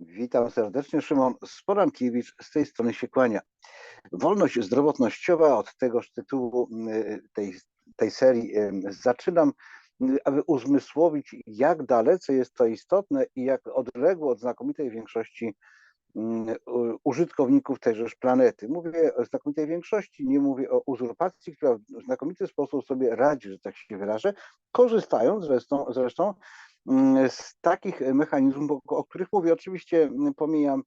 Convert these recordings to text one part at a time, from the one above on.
Witam serdecznie, Szymon Sporankiewicz, z tej strony się kłania. Wolność zdrowotnościowa, od tegoż tytułu y, tej, tej serii y, zaczynam, y, aby uzmysłowić, jak dalece jest to istotne i jak odległo od znakomitej większości użytkowników tejżeż planety. Mówię o znakomitej większości, nie mówię o uzurpacji, która w znakomity sposób sobie radzi, że tak się wyrażę, korzystając zresztą, zresztą z takich mechanizmów, o których mówię, oczywiście mm, pomijam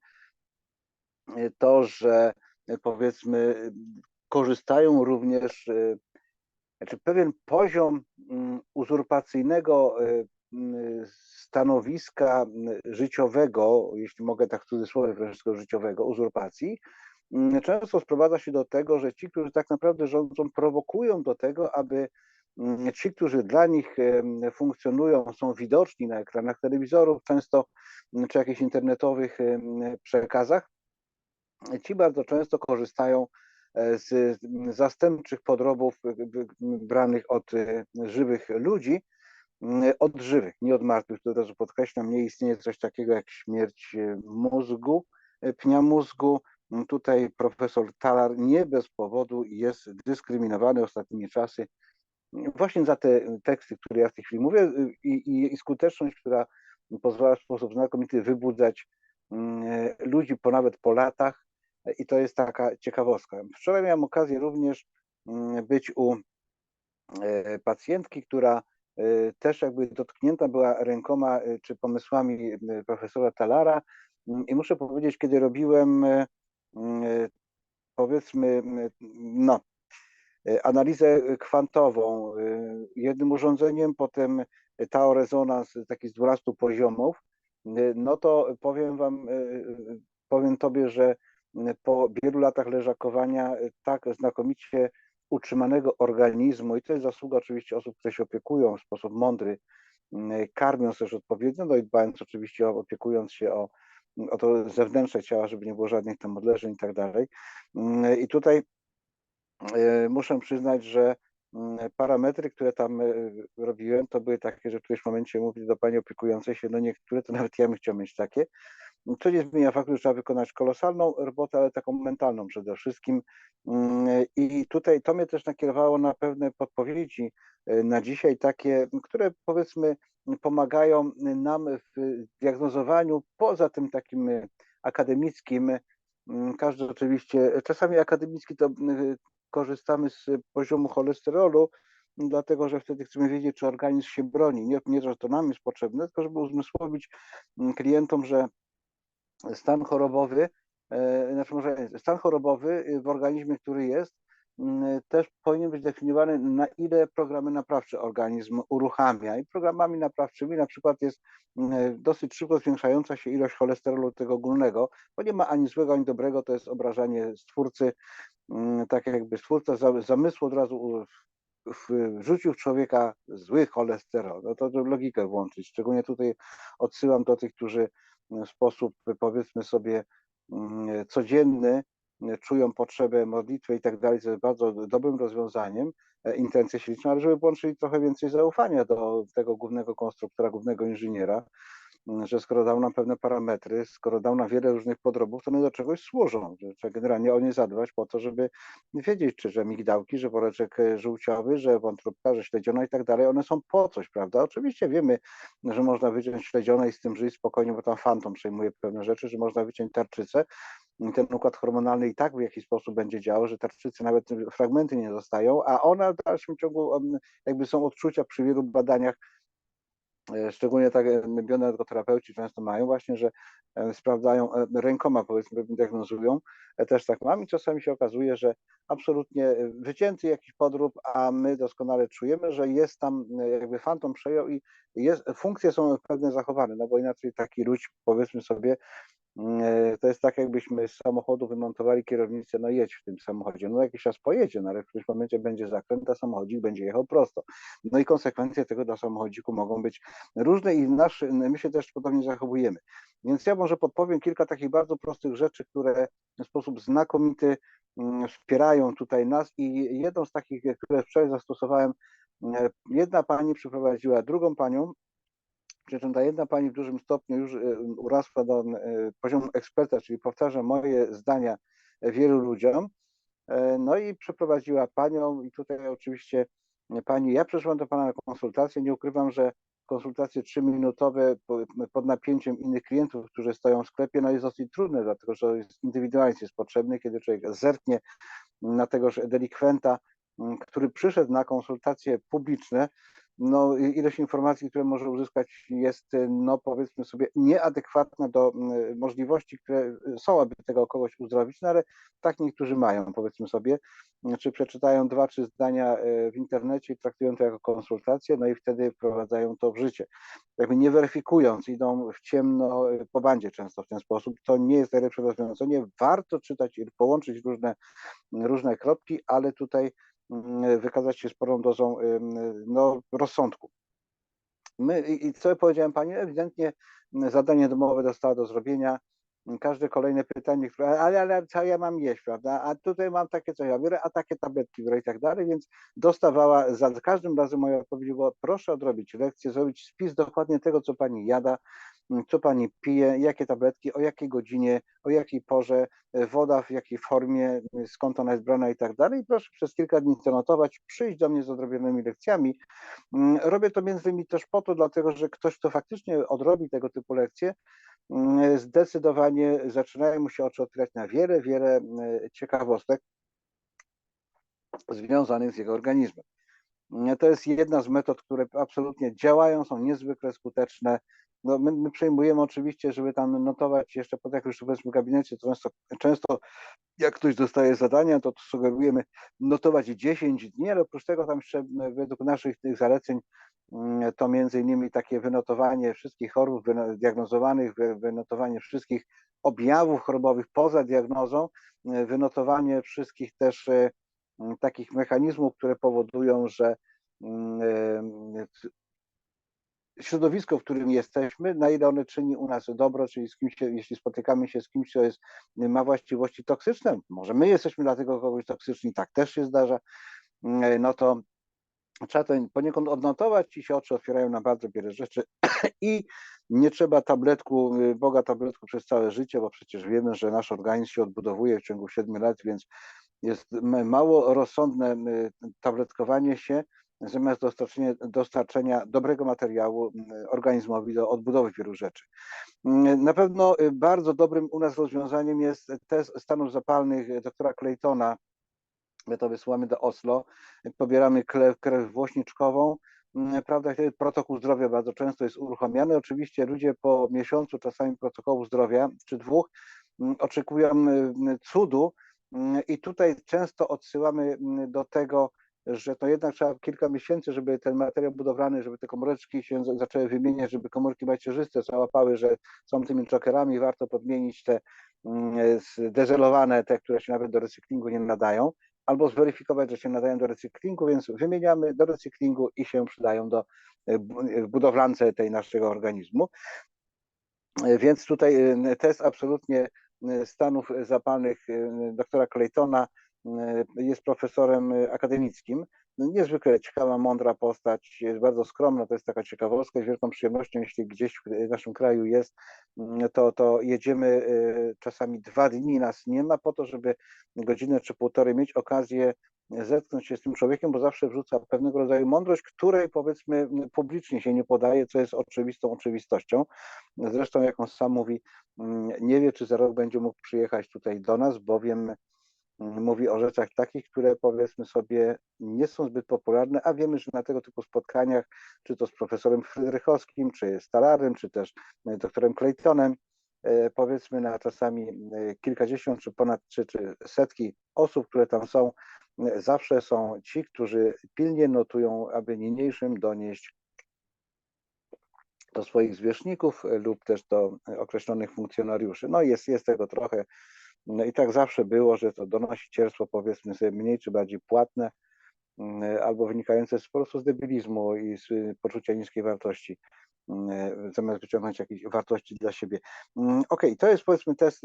y, to, że y, powiedzmy korzystają również, znaczy pewien poziom mm, uzurpacyjnego stanowiska życiowego, jeśli mogę tak w cudzysłowie wszystkiego życiowego, uzurpacji, często sprowadza się do tego, że ci, którzy tak naprawdę rządzą, prowokują do tego, aby Mm, ci, którzy dla nich funkcjonują, są widoczni na ekranach telewizorów, często mm, czy jakichś internetowych przekazach, ci bardzo często korzystają e, z zastępczych podrobów branych od e, żywych ludzi, mm, od żywych, nie od martwych. To od razu podkreślam, nie istnieje coś takiego jak śmierć e, mózgu, pnia mózgu. Tutaj profesor Talar nie bez powodu jest dyskryminowany ostatnimi czasy właśnie za te teksty, które ja w tej chwili mówię y, i, i, i skuteczność, która pozwala w sposób znakomity wybudzać mm, ludzi po nawet po latach i to jest taka ciekawostka. Wczoraj miałem okazję również mm, być u e, pacjentki, która e, też jakby dotknięta była rękoma e, czy pomysłami profesora Talara mm, i muszę powiedzieć, kiedy robiłem powiedzmy, no analizę kwantową e, jednym urządzeniem, potem tau rezonans taki z 12 poziomów, e, no to powiem wam, powiem tobie, że po wielu latach leżakowania tak znakomicie utrzymanego organizmu i to jest zasługa oczywiście osób, które się opiekują w sposób mądry, karmiąc też odpowiednio, no i dbając oczywiście, opiekując się o, o to zewnętrzne ciała, żeby nie było żadnych tam odleżeń i tak dalej. I tutaj E, muszę przyznać, że mm, parametry, które tam e, robiłem, to były takie, że w którymś momencie mówię do pani opiekującej się, no niektóre to nawet ja bym chciał mieć takie, co nie zmienia faktu, że trzeba wykonać kolosalną robotę, ale taką mentalną przede wszystkim. Mm, I tutaj to mnie też nakierowało na pewne podpowiedzi e, na dzisiaj, takie, które powiedzmy pomagają nam w diagnozowaniu poza tym takim akademickim, mm, każdy oczywiście, czasami akademicki to korzystamy z poziomu cholesterolu, dlatego że wtedy chcemy wiedzieć, czy organizm się broni. Nie, nie że to nam jest potrzebne, tylko żeby uzmysłowić mm, klientom, że stan chorobowy, e, znaczy może stan chorobowy w organizmie, który jest, też powinien być definiowany, na ile programy naprawcze organizm uruchamia. I programami naprawczymi na przykład jest mm, dosyć szybko zwiększająca się ilość cholesterolu tego ogólnego, bo nie ma ani złego, ani dobrego, to jest obrażanie stwórcy Mm, tak jakby stwórca zamysłu od razu wrzucił w człowieka zły cholesterol. No to logikę włączyć. Szczególnie tutaj odsyłam do tych, którzy w sposób powiedzmy sobie mm, codzienny czują potrzebę modlitwy i tak dalej, co jest bardzo dobrym rozwiązaniem, e, intencje śliczne, ale żeby włączyli trochę więcej zaufania do tego głównego konstruktora, głównego inżyniera, że skoro dał nam pewne parametry, skoro dał nam wiele różnych podrobów, to one do czegoś służą. Trzeba generalnie o nie zadbać po to, żeby wiedzieć, czy że migdałki, że woreczek e, żółciowy, że wątróbka, że śledziona i tak dalej, one są po coś, prawda? Oczywiście wiemy, że można wyciąć śledzione i z tym żyć spokojnie, bo tam fantom przejmuje pewne rzeczy, że można wyciąć tarczycę, ten układ hormonalny i tak w jakiś sposób będzie działał, że tarczycy nawet fragmenty nie zostają, a ona w dalszym ciągu jakby są odczucia przy wielu badaniach E, szczególnie tak e, bioenergoterapeuci często mają właśnie, że e, sprawdzają rękoma, powiedzmy, diagnozują. Też tak mam i czasami się okazuje, że absolutnie wycięty jakiś podrób, a my doskonale czujemy, że jest tam jakby fantom przejął i jest, funkcje są pewne zachowane, no bo inaczej taki ludź, powiedzmy sobie, to jest tak, jakbyśmy z samochodu wymontowali kierownicę, no jedź w tym samochodzie. No jakiś czas pojedzie, no ale w którymś momencie będzie zakręt, a samochodzik będzie jechał prosto. No i konsekwencje tego dla samochodziku mogą być różne i nasz, my się też podobnie zachowujemy. Więc ja może podpowiem kilka takich bardzo prostych rzeczy, które w sposób znakomity mm, wspierają tutaj nas i jedną z takich, które wczoraj zastosowałem, e, jedna pani przyprowadziła drugą panią, przy czym ta jedna pani w dużym stopniu już y, urosła do y, poziomu eksperta, czyli powtarza moje zdania wielu ludziom. E, No i przeprowadziła panią i tutaj oczywiście pani, ja przyszłam do pana na konsultację, nie ukrywam, że konsultacje trzyminutowe po- pod napięciem innych klientów, którzy stoją w sklepie, no jest dosyć trudne, dlatego że jest indywidualizm jest potrzebny, kiedy człowiek zerknie na tegoż delikwenta, który przyszedł na konsultacje publiczne, no ilość informacji, które może uzyskać jest, y, no powiedzmy sobie, nieadekwatna do możliwości, które y, są, aby tego kogoś uzdrowić, no ale tak niektórzy mają, powiedzmy sobie, czy przeczytają dwa, trzy zdania y, w internecie i traktują to jako konsultację, no i wtedy wprowadzają to w życie. Jakby nie weryfikując, idą w ciemno po bandzie często w ten sposób. To nie jest najlepsze rozwiązanie. Warto czytać i połączyć różne, różne kropki, ale tutaj wykazać się sporą dozą no, rozsądku. My, i, co powiedziałem Pani, ewidentnie mm, zadanie domowe dostała do zrobienia. Mm, Każde kolejne pytanie, które, ale, ale co ja mam jeść, prawda? A tutaj mam takie coś, ja biorę, a takie tabletki biorę i tak dalej, więc dostawała, za każdym razem moja odpowiedź była, proszę odrobić lekcję, zrobić spis dokładnie tego, co Pani jada, mm, co Pani pije, jakie tabletki, o jakiej godzinie, o jakiej porze, e, woda w jakiej formie, y, skąd ona jest brana i tak dalej. Proszę przez kilka dni to notować, przyjść do mnie z odrobionymi lekcjami. Mm, Robię to między innymi też po to, dlatego że ktoś, kto faktycznie odrobi tego typu lekcje, mm, zdecydowanie zaczynają mu się oczy otwierać na wiele, wiele e, ciekawostek związanych z jego organizmem. To jest jedna z metod, które absolutnie działają, są niezwykle skuteczne. No, my, my przejmujemy oczywiście, żeby tam notować jeszcze, po jak już powiedzmy w gabinecie, to często, często jak ktoś dostaje zadania, to sugerujemy notować 10 dni, ale oprócz tego tam jeszcze według naszych tych zaleceń to między innymi takie wynotowanie wszystkich chorób diagnozowanych, wy- wynotowanie wszystkich objawów chorobowych poza diagnozą, wynotowanie wszystkich też m, takich mechanizmów, które powodują, że mm, y, środowisko, w którym jesteśmy, na ile one czyni u nas dobro, czyli z kimś, jeśli spotykamy się z kimś, kto jest, ma właściwości toksyczne, może my jesteśmy dla tego kogoś toksyczni, tak też się zdarza, mm, no to trzeba to poniekąd odnotować i się oczy otwierają na bardzo wiele rzeczy i nie trzeba tabletku, y, Boga tabletku przez całe życie, bo przecież wiemy, że nasz organizm się odbudowuje w ciągu 7 lat, więc jest mało rozsądne tabletkowanie się, zamiast dostarczenia, dostarczenia dobrego materiału organizmowi do odbudowy wielu rzeczy. Na pewno y, bardzo dobrym u nas rozwiązaniem jest test stanów zapalnych doktora Claytona. My to wysyłamy do Oslo, pobieramy krew, krew włośniczkową. Prawda, wtedy protokół zdrowia bardzo często jest uruchamiany. Oczywiście ludzie po miesiącu czasami protokołu zdrowia, czy dwóch, oczekują cudu i tutaj często odsyłamy mm, do tego, że to jednak trzeba kilka miesięcy, żeby ten materiał budowlany, żeby te komóreczki się za- zaczęły wymieniać, żeby komórki macierzyste załapały, że są tymi jokerami, warto podmienić te mm, zdezelowane, te, które się nawet do recyklingu nie nadają, albo zweryfikować, że się nadają do recyklingu, więc wymieniamy do recyklingu i się przydają do e, e, budowlance tej naszego organizmu. E, Więc tutaj test absolutnie stanów zapalnych e, doktora Claytona e, jest profesorem e, akademickim. No, Niezwykle ciekawa, mądra postać, jest bardzo skromna, to jest taka ciekawostka. Z wielką przyjemnością, jeśli gdzieś w naszym kraju jest, mm, to, to jedziemy e, czasami dwa dni, nas nie ma, po to, żeby godzinę czy półtorej mieć okazję zetknąć się z tym człowiekiem, bo zawsze wrzuca pewnego rodzaju mądrość, której powiedzmy publicznie się nie podaje, co jest oczywistą oczywistością. Zresztą, jak on sam mówi, mm, nie wie, czy za rok będzie mógł przyjechać tutaj do nas, bowiem mm, mówi o rzeczach takich, które powiedzmy sobie nie są zbyt popularne, a wiemy, że na tego typu spotkaniach, czy to z profesorem Frydrychowskim, czy Stalarem, czy też e, doktorem Claytonem, e, powiedzmy na czasami e, kilkadziesiąt, czy ponad, czy, czy setki osób, które tam są, zawsze są ci, którzy pilnie notują, aby niniejszym donieść do swoich zwierzchników lub też do określonych funkcjonariuszy. No jest, jest tego trochę. No i tak zawsze było, że to donosicielstwo powiedzmy sobie mniej czy bardziej płatne albo wynikające z po prostu z debilizmu i z poczucia niskiej wartości zamiast wyciągnąć jakieś wartości dla siebie. Ok, to jest powiedzmy test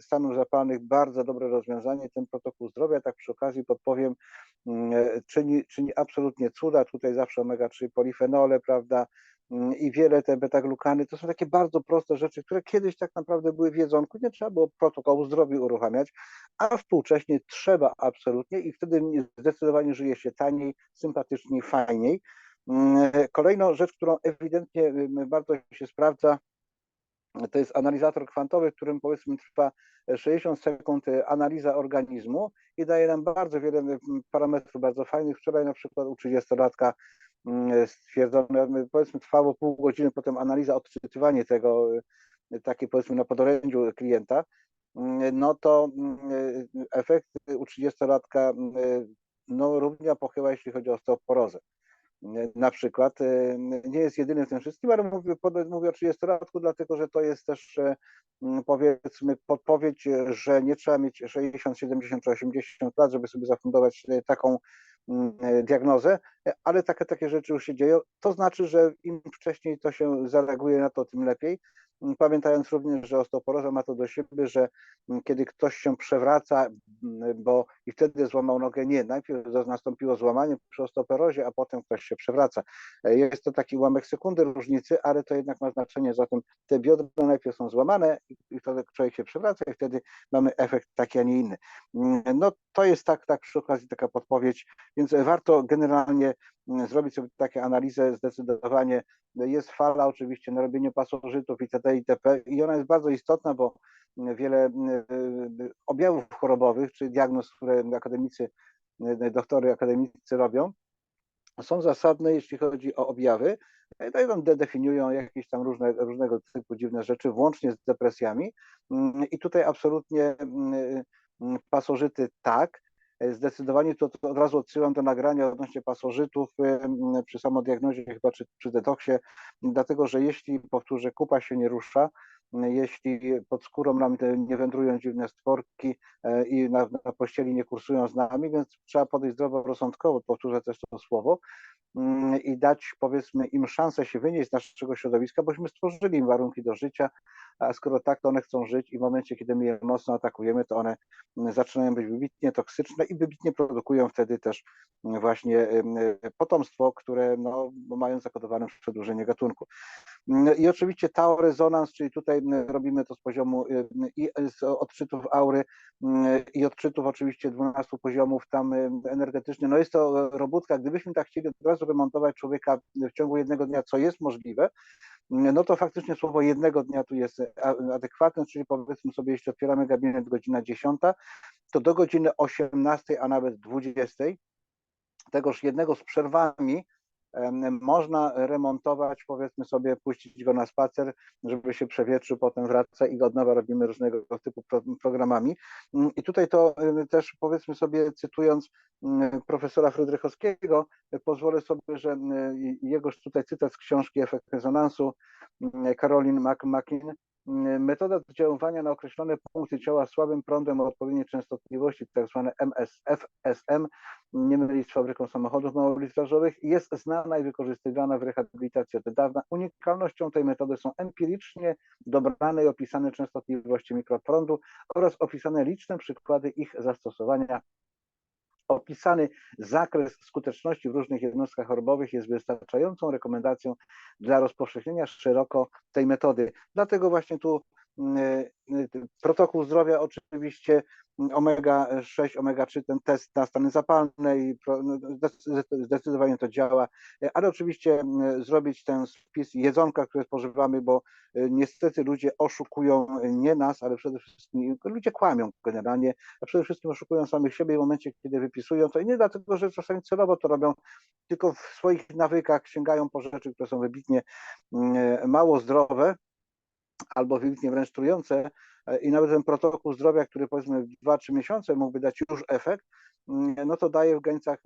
stanów zapalnych, bardzo dobre rozwiązanie. Ten protokół zdrowia, tak przy okazji podpowiem, czyni, czyni absolutnie cuda. Tutaj zawsze omega-3 polifenole, prawda, i wiele te beta-glukany, to są takie bardzo proste rzeczy, które kiedyś tak naprawdę były w jedzonku, nie trzeba było protokołu zdrowia uruchamiać, a współcześnie trzeba absolutnie i wtedy zdecydowanie żyje się taniej, sympatyczniej, fajniej. Mm, kolejną rzecz, którą ewidentnie bardzo się sprawdza, to jest analizator kwantowy, którym powiedzmy trwa 60 sekund analiza organizmu i daje nam bardzo wiele parametrów bardzo fajnych. Wczoraj na przykład u 30-latka stwierdzono, powiedzmy trwało pół godziny, potem analiza, odczytywanie tego, takie powiedzmy na podorędziu klienta, no to efekt u 30-latka no, równia pochyła, jeśli chodzi o osteoporozę na przykład e, nie jest jedynym w tym wszystkim, ale mówię, mówię o 30-latku, dlatego że to jest też e, powiedzmy podpowiedź, że nie trzeba mieć 60, 70 czy 80 lat, żeby sobie zafundować e, taką diagnozę, ale takie, takie rzeczy już się dzieją. To znaczy, że im wcześniej to się zareaguje na to, tym lepiej. Pamiętając również, że osteoporoza ma to do siebie, że kiedy ktoś się przewraca, bo i wtedy złamał nogę, nie, najpierw nastąpiło złamanie przy osteoporozie, a potem ktoś się przewraca. Jest to taki ułamek sekundy różnicy, ale to jednak ma znaczenie, zatem te biodra najpierw są złamane i wtedy człowiek się przewraca i wtedy mamy efekt taki, a nie inny. No to jest tak, tak przy okazji taka podpowiedź, więc warto generalnie zrobić sobie takie analizę, zdecydowanie jest fala oczywiście na robienie pasożytów itd. itp. i ona jest bardzo istotna, bo wiele objawów chorobowych, czy diagnoz, które akademicy, doktory akademicy robią, są zasadne, jeśli chodzi o objawy. No i tam definiują jakieś tam różne, różnego typu dziwne rzeczy, włącznie z depresjami. I tutaj absolutnie pasożyty tak, Zdecydowanie to, to, od razu odsyłam do nagrania odnośnie pasożytów przy samodiagnozie chyba czy przy detoksie, dlatego że jeśli, powtórzę, kupa się nie rusza, jeśli pod skórą nam nie wędrują dziwne stworki e, i na, na pościeli nie kursują z nami, więc trzeba podejść zdroworozsądkowo, powtórzę też to słowo, mm, i dać powiedzmy im szansę się wynieść z naszego środowiska, bośmy stworzyli im warunki do życia, a skoro tak, to one chcą żyć i w momencie, kiedy my je mocno atakujemy, to one zaczynają być wybitnie toksyczne i wybitnie produkują wtedy też właśnie potomstwo, które no, mają zakodowane przedłużenie gatunku. I oczywiście tau rezonans, czyli tutaj robimy to z poziomu i z odczytów aury i odczytów oczywiście 12 poziomów tam energetycznie. No jest to robótka, gdybyśmy tak chcieli od razu remontować człowieka w ciągu jednego dnia, co jest możliwe, no to faktycznie słowo jednego dnia tu jest adekwatne, czyli powiedzmy sobie, jeśli otwieramy gabinet godzina 10, to do godziny 18, a nawet 20, tegoż jednego z przerwami można remontować, powiedzmy sobie, puścić go na spacer, żeby się przewietrzył, potem wraca i od nowa robimy różnego typu programami. Mm, I tutaj to też powiedzmy sobie, cytując mm, profesora Frydrychowskiego, pozwolę sobie, że jego tutaj cytat z książki Efekt rezonansu Karolin McMakin Metoda oddziaływania na określone punkty ciała słabym prądem o odpowiedniej częstotliwości, tak zwane MSF, SM, nie mylić z fabryką samochodów małolitrażowych, jest znana i wykorzystywana w rehabilitacji od dawna. Unikalnością tej metody są empirycznie dobrane i opisane częstotliwości mikroprądu oraz opisane liczne przykłady ich zastosowania opisany zakres skuteczności w różnych jednostkach chorobowych jest wystarczającą rekomendacją dla rozpowszechnienia szeroko tej metody. Dlatego właśnie tu protokół zdrowia oczywiście omega-6, omega-3, ten test na stany zapalne i no, zdecydowanie to działa, ale oczywiście zrobić ten spis jedzonka, które spożywamy, bo y, niestety ludzie oszukują nie nas, ale przede wszystkim ludzie kłamią generalnie, a przede wszystkim oszukują samych siebie w momencie, kiedy wypisują to i nie dlatego, że czasami celowo to robią, tylko w swoich nawykach sięgają po rzeczy, które są wybitnie mało zdrowe, albo wybitnie wręcz trujące e, i nawet ten protokół zdrowia, który powiedzmy w 2-3 miesiące mógłby dać już efekt, mm, no to daje w granicach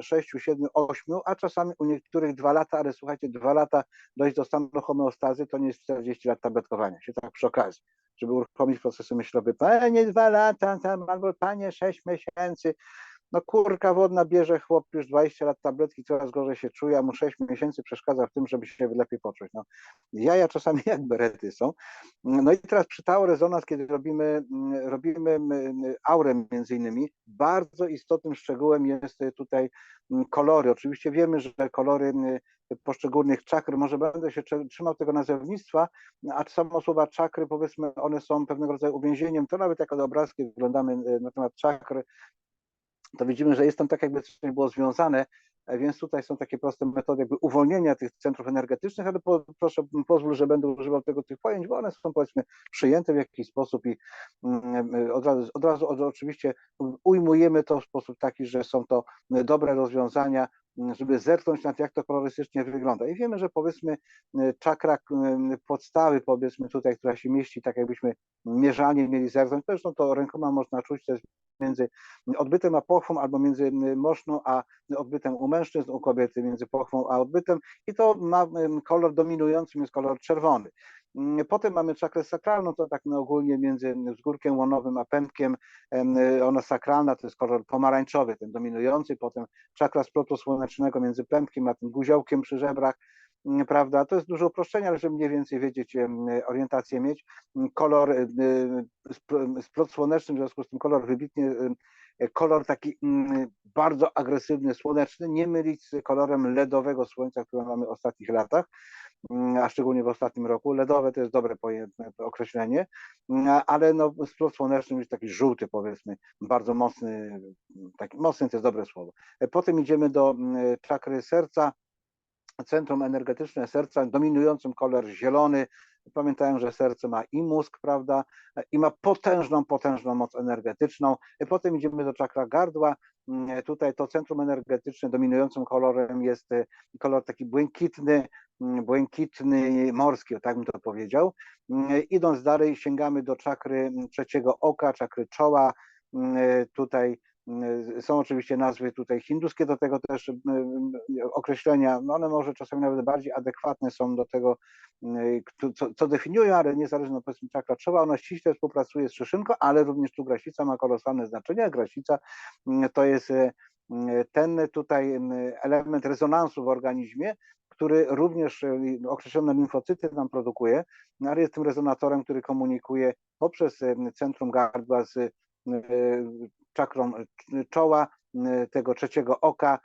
6, 7, 8, a czasami u niektórych 2 lata, ale słuchajcie, 2 lata dojść do stanu homeostazy to nie jest 40 lat tabletkowania się, tak przy okazji, żeby uruchomić procesy myślowe. Panie 2 lata tam, albo panie 6 miesięcy, No kurka wodna bierze chłop już 20 lat tabletki, coraz gorzej się czuje, a mu 6 miesięcy przeszkadza w tym, żeby się lepiej poczuć. No, jaja czasami jak berety są. No i teraz przy Tau Rezonans, kiedy robimy, robimy aurę między innymi, bardzo istotnym szczegółem jest tutaj kolory. Oczywiście wiemy, że kolory poszczególnych czakr, może będę się trzymał tego nazewnictwa, a samo słowa czakry, powiedzmy, one są pewnego rodzaju uwięzieniem, to nawet jak od obrazki wyglądamy na temat czakry, to widzimy, że jest tam tak jakby coś było związane, e, więc tutaj są takie proste metody jakby uwolnienia tych centrów energetycznych, ale po, proszę, pozwól, że będę używał tego tych pojęć, bo one są powiedzmy przyjęte w jakiś sposób i mm, e, od razu, od razu od, oczywiście ujmujemy to w sposób taki, że są to dobre rozwiązania, żeby zerknąć na to, jak to kolorystycznie wygląda. I wiemy, że powiedzmy e, czakra podstawy, powiedzmy tutaj, która się mieści, tak jakbyśmy mierzalnie mieli zerknąć, zresztą to rękoma można czuć, to jest między odbytem a pochwą, albo między moszną a odbytem u mężczyzn, u kobiety między pochwą a odbytem. I to ma kolor dominujący, jest kolor czerwony. Potem mamy czakrę sakralną, to tak no ogólnie między wzgórkiem łonowym a pępkiem, ona sakralna to jest kolor pomarańczowy, ten dominujący, potem czakra splotu słonecznego między pępkiem a tym guziołkiem przy żebrach, prawda? To jest duże uproszczenie, ale żeby mniej więcej wiedzieć, orientację mieć. Kolor splot słoneczny, w związku z tym kolor wybitnie, kolor taki bardzo agresywny, słoneczny, nie mylić z kolorem LEDowego słońca, które mamy w ostatnich latach, a szczególnie w ostatnim roku. LEDowe to jest dobre określenie, ale no, splot słoneczny jest taki żółty powiedzmy, bardzo mocny, taki mocny to jest dobre słowo. Potem idziemy do czakry serca, centrum energetyczne serca, dominującym kolor zielony. Pamiętają, że serce ma i mózg, prawda, i ma potężną, potężną moc energetyczną. Potem idziemy do czakra gardła. Tutaj to centrum energetyczne dominującym kolorem jest kolor taki błękitny, błękitny morski, tak bym to powiedział. Idąc dalej, sięgamy do czakry trzeciego oka, czakry czoła. Tutaj Y, są oczywiście nazwy tutaj hinduskie, do tego też y, y, określenia, no one może czasami nawet bardziej adekwatne są do tego, co, definiują, ale niezależnie od powiedzmy czakra czoła, ona ściśle współpracuje z szyszynką, ale również tu grasica ma kolosalne znaczenie. Grasica to jest ten tutaj element rezonansu w organizmie, który również określone limfocyty nam produkuje, ale jest tym rezonatorem, który komunikuje poprzez centrum gardła z czakrą czoła, tego trzeciego oka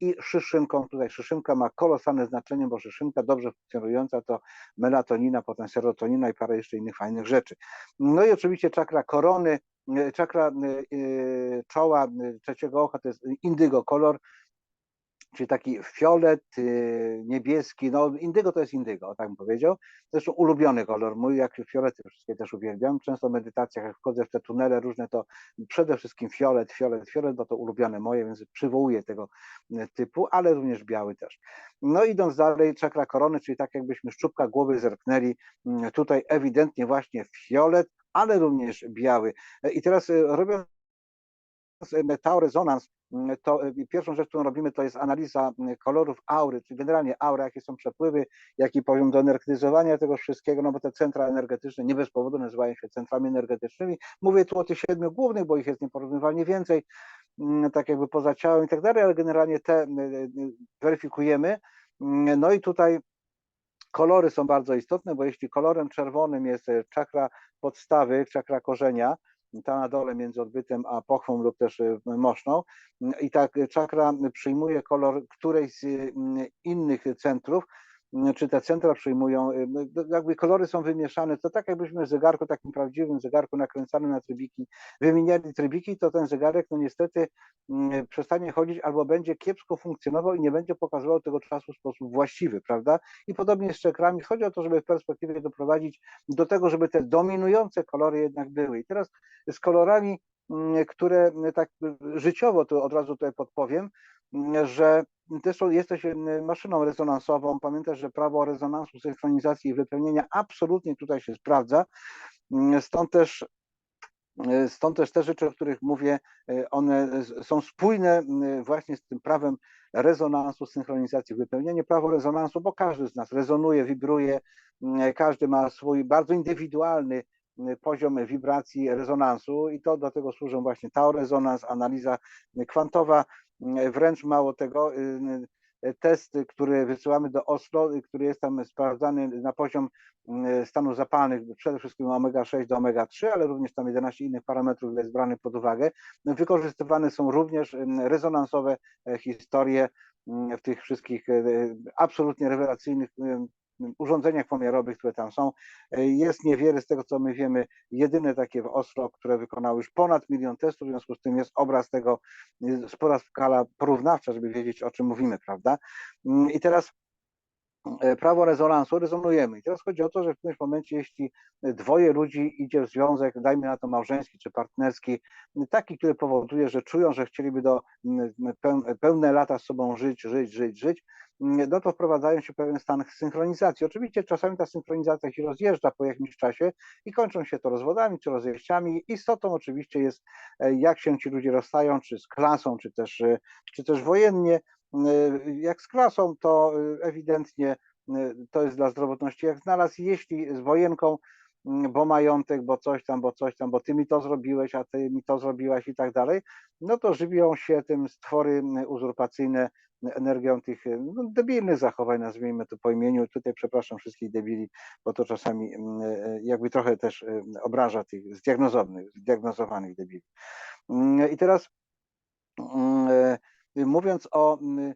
i szyszynką. Tutaj szyszynka ma kolosalne znaczenie, bo szyszynka dobrze funkcjonująca to melatonina, potem serotonina i parę jeszcze innych fajnych rzeczy. No i oczywiście czakra korony, czakra czoła trzeciego oka to jest indygo kolor, czyli taki fiolet, y, niebieski, no indygo to jest indygo, tak bym powiedział. Zresztą ulubiony kolor mój, jak fiolety wszystkie też uwielbiam. Często w medytacjach, jak wchodzę w te tunele różne, to przede wszystkim fiolet, fiolet, fiolet, bo to ulubione moje, więc przywołuję tego y, typu, ale również biały też. No idąc dalej, czakra korony, czyli tak jakbyśmy szczupka głowy zerknęli, y, tutaj ewidentnie właśnie fiolet, ale również biały. I teraz robiąc metał rezonans, Mm, to y, pierwszą rzecz, którą robimy, to jest analiza mm, kolorów aury, czyli generalnie aura, jakie są przepływy, jaki poziom do energetyzowania tego wszystkiego, no bo te centra energetyczne nie bez powodu nazywają się centrami energetycznymi. Mówię tu o tych siedmiu głównych, bo ich jest nieporównywalnie więcej, mm, tak jakby poza ciałem i tak dalej, ale generalnie te y, y, weryfikujemy. No i tutaj kolory są bardzo istotne, bo jeśli kolorem czerwonym jest czakra podstawy, czakra korzenia, ta na dole między odbytem a pochwą lub też y, moszną. I tak czakra przyjmuje kolor którejś z y, innych centrów, czy te centra przyjmują, y, jakby kolory są wymieszane, to tak jakbyśmy w zegarku, takim prawdziwym zegarku nakręcanym na trybiki, wymieniali trybiki, to ten zegarek no niestety przestanie chodzić albo będzie kiepsko funkcjonował i nie będzie pokazywał tego czasu w sposób właściwy, prawda? I podobnie z czekrami, chodzi o to, żeby w perspektywie doprowadzić do tego, żeby te dominujące kolory jednak były. I teraz z kolorami, które tak życiowo, to od razu tutaj podpowiem, że też jesteś maszyną rezonansową. Pamiętasz, że prawo rezonansu, synchronizacji i wypełnienia absolutnie tutaj się sprawdza. Stąd też Stąd też te rzeczy, o których mówię, one są spójne właśnie z tym prawem rezonansu, synchronizacji, wypełnienie prawo rezonansu, bo każdy z nas rezonuje, wibruje, każdy ma swój bardzo indywidualny poziom wibracji rezonansu i to do tego służą właśnie taorezonans, analiza kwantowa, wręcz mało tego, test, który wysyłamy do Oslo, który jest tam sprawdzany na poziom stanów zapalnych, przede wszystkim omega-6 do omega-3, ale również tam 11 innych parametrów jest brany pod uwagę. Wykorzystywane są również rezonansowe historie w tych wszystkich absolutnie rewelacyjnych urządzeniach pomiarowych, które tam są. Jest niewiele z tego, co my wiemy, jedyne takie w Oslo, które wykonały już ponad milion testów, w związku z tym jest obraz tego, spora skala porównawcza, żeby wiedzieć, o czym mówimy, prawda? I teraz E, prawo rezonansu, rezonujemy. I teraz chodzi o to, że w którymś momencie, jeśli dwoje ludzi idzie w związek, dajmy na to małżeński czy partnerski, taki, który powoduje, że czują, że chcieliby do pełne lata z sobą żyć, żyć, żyć, żyć, no to wprowadzają się pewien stan synchronizacji. Oczywiście czasami ta synchronizacja się rozjeżdża po jakimś czasie i kończą się to rozwodami czy rozejściami. Istotą oczywiście jest, e, jak się ci ludzie rozstają, czy z klasą, czy też, e, czy też wojennie, Y, jak z klasą, to ewidentnie to jest dla zdrowotności jak znalazł. Jeśli z wojenką, mm, bo majątek, bo coś tam, bo coś tam, bo ty mi to zrobiłeś, a ty mi to zrobiłaś i tak dalej, no to żywią się tym stwory uzurpacyjne energią tych no, debilnych zachowań, nazwijmy to po imieniu. Tutaj przepraszam wszystkich debili, bo to czasami jakby trochę też obraża tych zdiagnozowanych, zdiagnozowanych debili. Mm, I teraz mm, mówiąc o mm,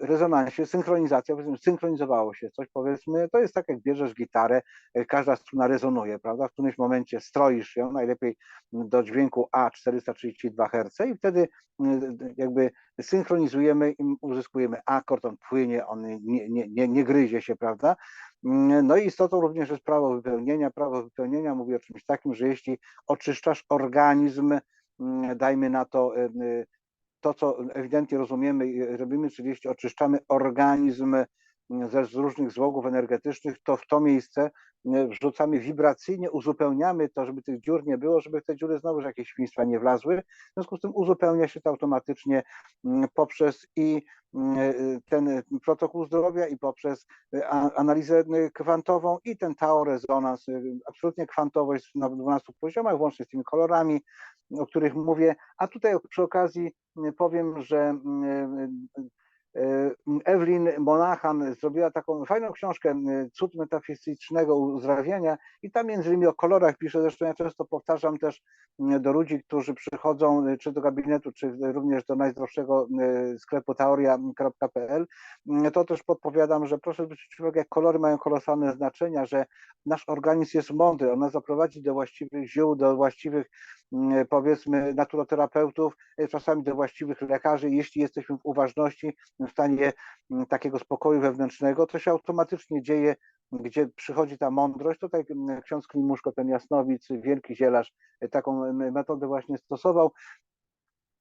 rezonansie, synchronizacja, powiedzmy, synchronizowało się coś, powiedzmy, to jest tak jak bierzesz gitarę, y, każda struna rezonuje, prawda, w którymś momencie stroisz ją, najlepiej do dźwięku A 432 Hz i wtedy y, jakby synchronizujemy i uzyskujemy akord, on płynie, on nie, nie, nie, nie gryzie się, prawda, no i istotą również jest prawo wypełnienia. Prawo wypełnienia mówi o czymś takim, że jeśli oczyszczasz organizm, dajmy na to to, co ewidentnie rozumiemy i robimy, czyli oczyszczamy organizm ze z różnych złogów energetycznych, to w to miejsce wrzucamy wibracyjnie, uzupełniamy to, żeby tych dziur nie było, żeby te dziury znowu jakieś świństwa nie wlazły. W związku z tym uzupełnia się to automatycznie poprzez i ten protokół zdrowia i poprzez analizę kwantową i ten tau rezonans, absolutnie kwantowość na 12 poziomach, włącznie z tymi kolorami, o których mówię. A tutaj przy okazji powiem, że Evelyn Monachan zrobiła taką fajną książkę Cud metafizycznego uzdrawiania i tam między innymi o kolorach pisze, zresztą ja często powtarzam też do ludzi, którzy przychodzą czy do gabinetu, czy również do najzdrowszego sklepu teoria.pl, to też podpowiadam, że proszę zwrócić uwagę, jak kolory mają kolosalne znaczenia, że nasz organizm jest mądry, on nas zaprowadzi do właściwych ziół, do właściwych powiedzmy naturoterapeutów, czasami do właściwych lekarzy, jeśli jesteśmy w uważności, w stanie mm, takiego spokoju wewnętrznego, to się automatycznie dzieje, gdzie przychodzi ta mądrość. Tutaj mm, ksiądz Klimuszko, ten jasnowic, wielki zielarz, e, taką metodę właśnie stosował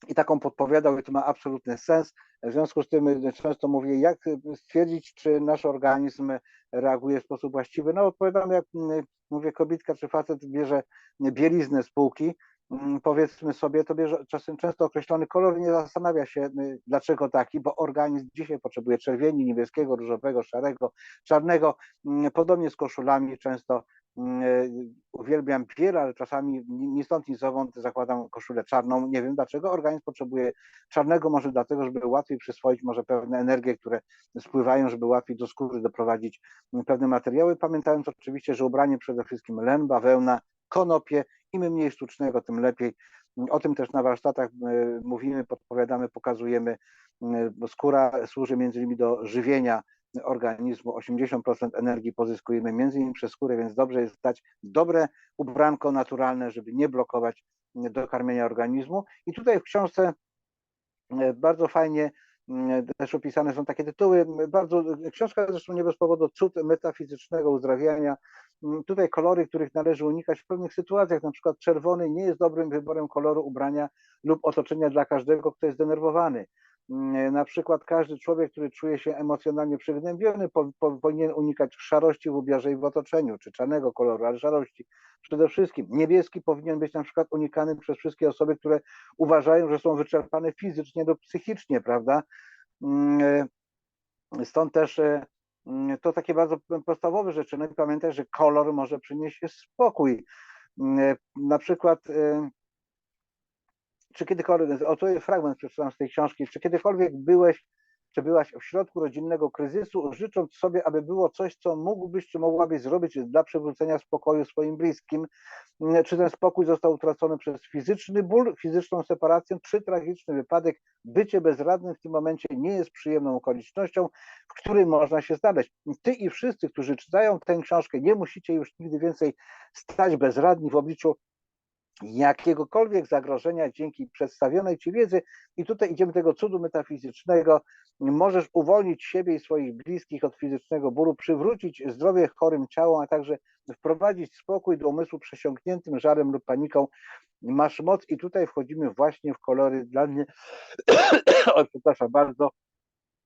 i taką podpowiadał i to ma absolutny sens. W związku z tym e, często mówię, jak stwierdzić, czy nasz organizm reaguje w sposób właściwy. No odpowiadam, jak mówię, kobitka czy facet bierze bieliznę z półki, Mm, powiedzmy sobie, to bierze czasem często określony kolor nie zastanawia się, y, dlaczego taki, bo organizm dzisiaj potrzebuje czerwieni, niebieskiego, różowego, szarego, czarnego. Mm, podobnie z koszulami często mm, y, uwielbiam biel, ale czasami ni stąd, ni zowąd zakładam koszulę czarną. Nie wiem dlaczego. Organizm potrzebuje czarnego, może dlatego, żeby łatwiej przyswoić może pewne energie, które spływają, żeby łatwiej do skóry doprowadzić pewne materiały. Pamiętając oczywiście, że ubranie przede wszystkim len, bawełna, konopie im mniej sztucznego, tym lepiej. O tym też na warsztatach e, mówimy, podpowiadamy, pokazujemy, e, skóra służy między innymi do żywienia organizmu. 80% energii pozyskujemy między innymi przez skórę, więc dobrze jest dać dobre ubranko naturalne, żeby nie blokować dokarmienia organizmu. I tutaj w książce e, bardzo fajnie też opisane są takie tytuły. Bardzo, książka zresztą nie bez powodu cud metafizycznego uzdrawiania Mm, tutaj kolory, których należy unikać w pewnych sytuacjach, na przykład czerwony nie jest dobrym wyborem koloru ubrania lub otoczenia dla każdego, kto jest zdenerwowany. Mm, na przykład każdy człowiek, który czuje się emocjonalnie przygnębiony, po, po, powinien unikać szarości w ubiorze i w otoczeniu, czy czarnego koloru, ale szarości przede wszystkim. Niebieski powinien być na przykład unikany przez wszystkie osoby, które uważają, że są wyczerpane fizycznie lub psychicznie, prawda? Mm, e, stąd też e, Mm, to takie bardzo podstawowe rzeczy. No i pamiętaj, że kolor może przynieść spokój. Mm, Na przykład, czy kiedykolwiek, o to jest fragment przeczytam z tej książki, czy kiedykolwiek byłeś, czy byłaś w środku rodzinnego kryzysu, życząc sobie, aby było coś, co mógłbyś, czy mogłabyś zrobić dla przywrócenia spokoju swoim bliskim, Mm, czy ten spokój został utracony przez fizyczny ból, fizyczną separację, czy tragiczny wypadek, bycie bezradnym w tym momencie nie jest przyjemną okolicznością, w której można się znaleźć. Ty i wszyscy, którzy czytają tę książkę, nie musicie już nigdy więcej stać bezradni w obliczu jakiegokolwiek zagrożenia dzięki przedstawionej ci wiedzy i tutaj idziemy tego cudu metafizycznego, możesz uwolnić siebie i swoich bliskich od fizycznego bólu, przywrócić zdrowie chorym ciałom, a także wprowadzić spokój do umysłu przesiąkniętym żarem lub paniką. Masz moc i tutaj wchodzimy właśnie w kolory dla mnie, o, przepraszam bardzo,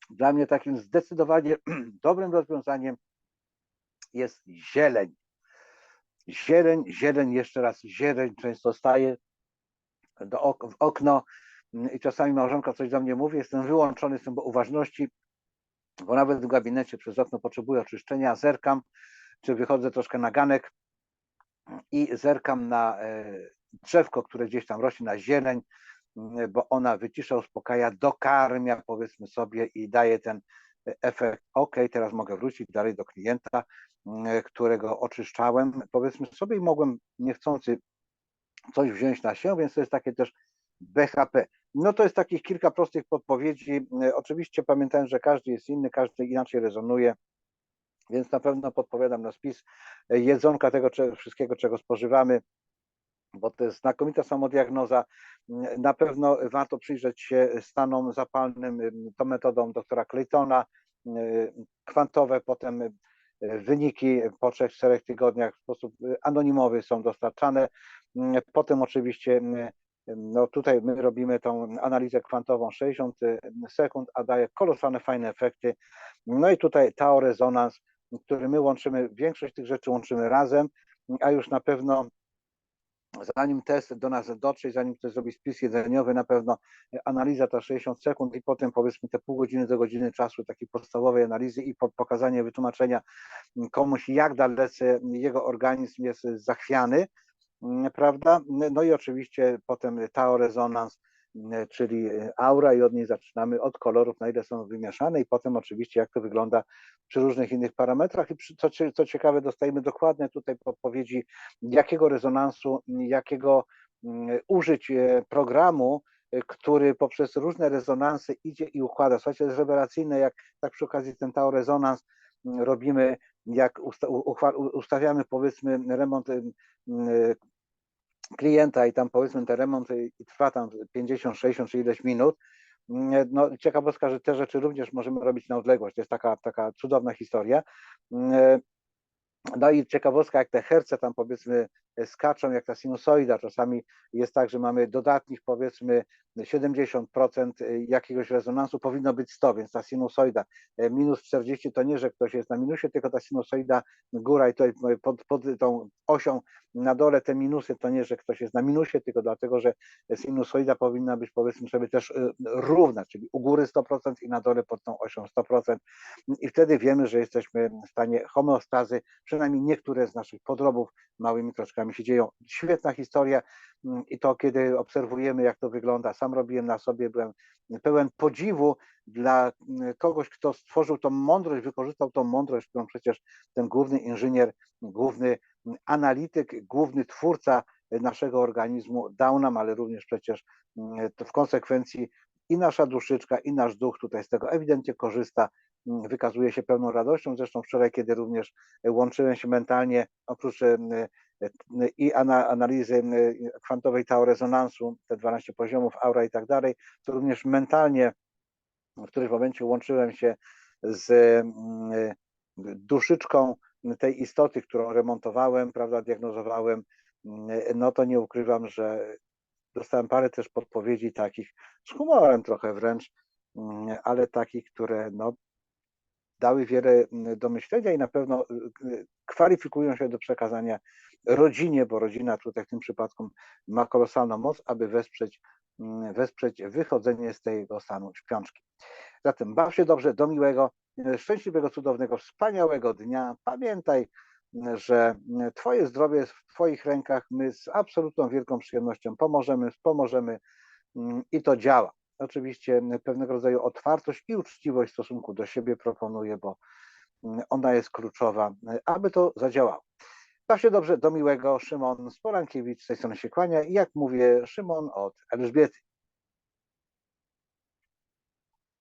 dla mnie takim zdecydowanie dobrym rozwiązaniem jest zieleń. Zieleń, zieleń, jeszcze raz zieleń, często staję do ok w okno. I czasami małżonka coś do mnie mówi, jestem wyłączony, jestem bo uważności, bo nawet w gabinecie przez okno potrzebuję oczyszczenia, zerkam, czy wychodzę troszkę na ganek i zerkam na e, drzewko, które gdzieś tam rośnie, na zieleń, bo ona wycisza, uspokaja, dokarmia powiedzmy sobie i daje ten efekt, ok, teraz mogę wrócić dalej do klienta, mm, którego oczyszczałem, powiedzmy sobie i mogłem niechcący coś wziąć na siebie, więc to jest takie też BHP. No to jest takich kilka prostych podpowiedzi. Oczywiście pamiętając, że każdy jest inny, każdy inaczej rezonuje, więc na pewno podpowiadam na spis jedzonka tego wszystkiego, czego spożywamy, bo to jest znakomita samodiagnoza. Na pewno warto przyjrzeć się stanom zapalnym tą metodą doktora Claytona, kwantowe, potem wyniki po 3-4 tygodniach w sposób anonimowy są dostarczane. Potem oczywiście no tutaj my robimy tą analizę kwantową 60 sekund, a daje kolosalne fajne efekty. No i tutaj Tao rezonans, który my łączymy, większość tych rzeczy łączymy razem, a już na pewno zanim test do nas dotrze, zanim ktoś zrobi spis jedzeniowy, na pewno analiza ta 60 sekund i potem powiedzmy te pół godziny do godziny czasu takiej podstawowej analizy i pokazanie, wytłumaczenia komuś, jak dalece jego organizm jest zachwiany, prawda? No i oczywiście potem Tao rezonans, czyli aura i od niej zaczynamy od kolorów, na ile są wymieszane i potem oczywiście jak to wygląda przy różnych innych parametrach i przy, co, co ciekawe dostajemy dokładne tutaj podpowiedzi jakiego rezonansu, jakiego użyć programu, który poprzez różne rezonansy idzie i układa. Słuchajcie, to jest rewelacyjne, jak tak przy okazji ten Tao rezonans robimy, jak usta ustawiamy powiedzmy remont klienta i tam powiedzmy ten remont trwa tam 50, 60 czy ileś minut, no ciekawostka, że te rzeczy również możemy robić na odległość. To jest taka, taka cudowna historia. No i ciekawostka, jak te herce tam powiedzmy skaczą, jak ta sinusoida, czasami jest tak, że mamy dodatnich powiedzmy 70% jakiegoś rezonansu, powinno być 100, więc ta sinusoida minus 40 to nie, że ktoś jest na minusie, tylko ta sinusoida góra i to pod, pod tą osią na dole te minusy to nie, że ktoś jest na minusie, tylko dlatego, że sinusoida powinna być powiedzmy sobie też równa, czyli u góry 100% i na dole pod tą osią 100% i wtedy wiemy, że jesteśmy w stanie homeostazy, przynajmniej niektóre z naszych podrobów małymi kroczkami się dzieją. Świetna historia i to, kiedy obserwujemy, jak to wygląda. Sam robiłem na sobie, byłem pełen podziwu dla kogoś, kto stworzył tą mądrość, wykorzystał tą mądrość, którą przecież ten główny inżynier, główny analityk, główny twórca naszego organizmu dał nam, ale również przecież w konsekwencji i nasza duszyczka, i nasz duch tutaj z tego ewidentnie korzysta, wykazuje się pełną radością. Zresztą wczoraj, kiedy również łączyłem się mentalnie, oprócz i analizy kwantowej Tao rezonansu, te 12 poziomów, aura i tak dalej, to również mentalnie w którymś momencie łączyłem się z duszyczką tej istoty, którą remontowałem, prawda, diagnozowałem, no to nie ukrywam, że dostałem parę też podpowiedzi takich z humorem trochę wręcz, ale takich, które no, dały wiele do myślenia i na pewno kwalifikują się do przekazania rodzinie, bo rodzina tutaj w tym przypadku ma kolosalną moc, aby wesprzeć, wesprzeć wychodzenie z tego stanu śpiączki. Zatem baw się dobrze, do miłego, szczęśliwego, cudownego, wspaniałego dnia. Pamiętaj, że Twoje zdrowie jest w Twoich rękach. My z absolutną wielką przyjemnością pomożemy, wspomożemy mm, i to działa. Oczywiście pewnego rodzaju otwartość i uczciwość w stosunku do siebie proponuję, bo mm, ona jest kluczowa, aby to zadziałało. Baw się dobrze, do miłego. Szymon Sporankiewicz z tej strony się kłania i jak mówię, Szymon od Elżbiety.